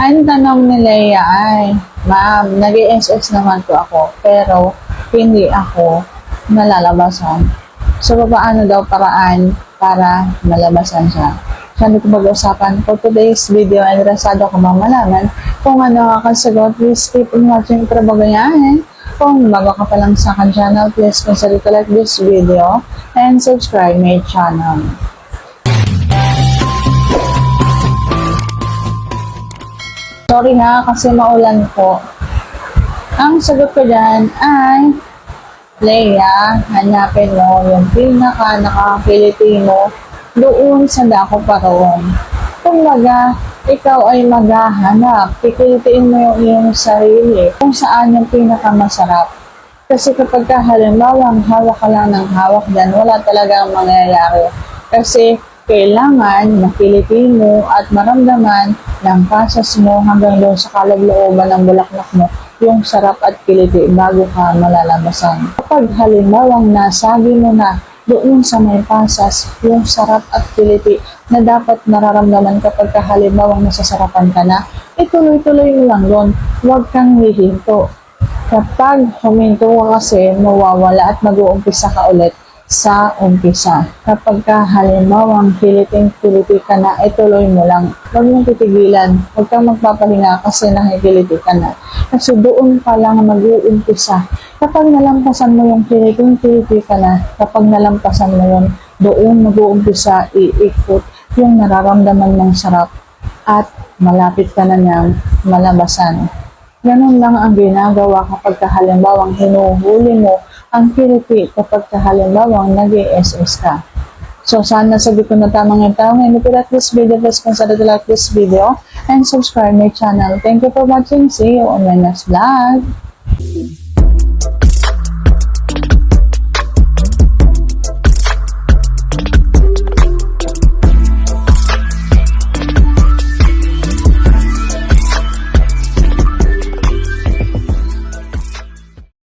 Ang tanong ni Leia ay, Ma'am, nag ss naman po ako, pero hindi ako nalalabasan. So, paano daw paraan para malabasan siya? Ano ko mag-usapan for today's video ay interesado ko bang malaman kung ano ang kasagot, please keep on watching para bagayahin. Kung bago ka pa lang sa akin channel, please consider to like this video and subscribe my channel. Sorry ha, kasi maulan po. Ang sagot ko dyan ay, Leia, hanapin mo yung pinaka nakakiliti mo doon sa dako paroon. Kung baga, ikaw ay maghahanap, kikilitiin mo yung iyong sarili kung saan yung pinakamasarap. Kasi kapag ka halimbawa hawak ka lang ng hawak dyan, wala talagang mangyayari. Kasi kailangan makiliti mo at maramdaman ng pasas mo hanggang doon sa kalaglooban ng bulaklak mo yung sarap at kiliti bago ka malalabasan. Kapag halimbawang nasagi mo na doon sa may pasas yung sarap at kiliti na dapat nararamdaman kapag ka halimbawang nasasarapan ka na, ituloy-tuloy mo lang doon. Huwag kang hihinto. Kapag huminto ka kasi, mawawala at mag-uumpisa ka ulit sa umpisa. Kapag ka halimbawang kiliting-kiliti ka na, ituloy mo lang. Huwag mong titigilan. Huwag kang magpapahinga kasi nakikiliti ka na. Kasi doon pa lang mag-uumpisa. Kapag nalampasan mo yung kiliting-kiliti ka na, kapag nalampasan mo yun, doon mag-uumpisa iikot yung nararamdaman mong sarap at malapit ka na niyang malabasan. Ganun lang ang ginagawa kapag kahalimbawang hinuhuli mo ang kiliti kapag kahalimbawang nag ss ka. So, sana sabi ko na tamang yung tao. Ngayon, if you like this video, please consider to like this video and subscribe my channel. Thank you for watching. See you on my next vlog.